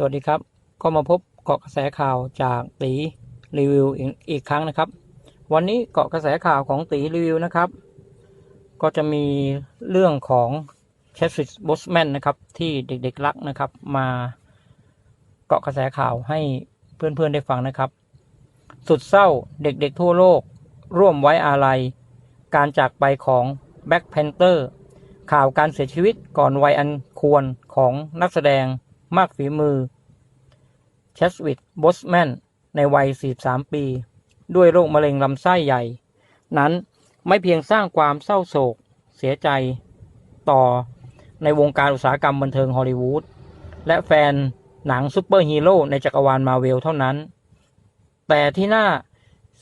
สวัสดีครับ ก็มาพบเกาะกระแสข่าวจากตีรีวิวอีกครั้งนะครับ วันนี้เกาะกระแสข่าวของตีรีวิวนะครับ ก็จะมีเรื่องของแคสซิสบอสแมนนะครับ ที่เด็กๆรักนะครับ มาเกาะกระแสข่าวให้เพื่อนๆได้ฟังนะครับ สุดเศร้าเด็กๆทั่วโลก ร่วมไว้อาลัย การจากไปของแบ็คแพนเตอร์ข่าวการเสียชีวิตก่อนวัยอันควรของนักแสดง มากฝีมือเชสวิตบอสแมนในวัย 43 ปี ด้วยโรคมะเร็งลำไส้ใหญ่ นั้นไม่เพียงสร้างความเศร้าโศก เสียใจต่อในวงการอุตสาหกรรมบันเทิงฮอลลีวูดและแฟนหนังซูเปอร์ฮีโร่ในจักรวาลมาเวลเท่านั้น แต่ที่น่า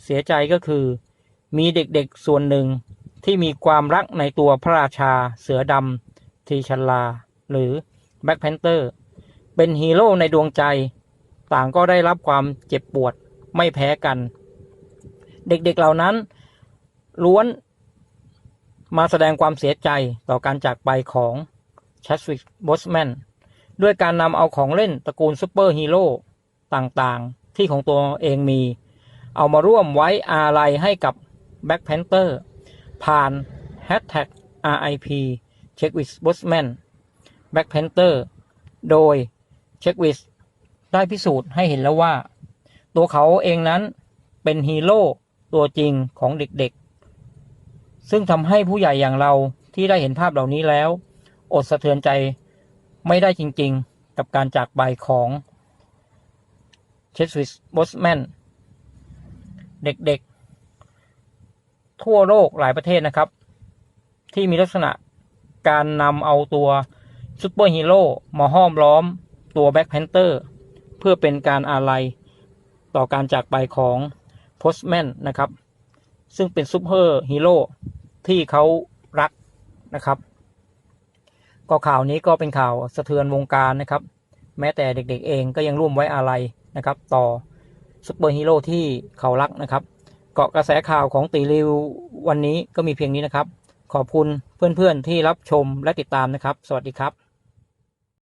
เสียใจก็คือ มีเด็กๆส่วนหนึ่งที่มีความรักในตัวพระราชาเสือดำทีชันลา หรือแบ็คแพนเตอร์ เป็นฮีโร่ในดวงใจ ต่างก็ได้รับความเจ็บปวดไม่แพ้กัน เด็กๆเหล่านั้น ล้วนมาแสดงความเสียใจต่อการจากไปของชัสวิกบอสแมนด้วยการนำเอาของเล่นตระกูลซูเปอร์ฮีโร่ต่างๆ ที่ของตัวเองมี เอามาร่วมไว้อาลัยให้กับแบ็คแพนเตอร์ผ่าน Hashtag RIP Check with Bosman Black Panther โดย Check with ได้พิสูจน์ให้เห็นแล้วว่า ตัวเขาเองนั้นเป็นฮีโร่ตัวจริงของเด็กๆ ซึ่งทำให้ผู้ใหญ่อย่างเราที่ได้เห็นภาพเหล่านี้แล้ว อดสะเทือนใจไม่ได้จริงๆ กับการจากไปของเชสวิสบอสแมนเด็กๆ ทั่วโลกหลายประเทศนะครับ ที่มีลักษณะการนำเอาตัวซูเปอร์ฮีโร่มาห้อมล้อม ตัวแบ็คแพนเตอร์เพื่อเป็นการอาลัยต่อการจากไปของโพสแมนนะครับ ซึ่งเป็นซูเปอร์ฮีโร่ที่เขารักนะครับ ก็ข่าวนี้ก็เป็นข่าวสะเทือนวงการนะครับ แม้แต่เด็กๆเองก็ยังร่วมไว้อาลัยนะครับ ต่อซูเปอร์ฮีโร่ที่เขารักนะครับ เกาะกระแสข่าวของตีริววันนี้ก็มีเพียงนี้นะครับ ขอบคุณเพื่อนๆที่รับชมและติดตามนะครับ สวัสดีครับ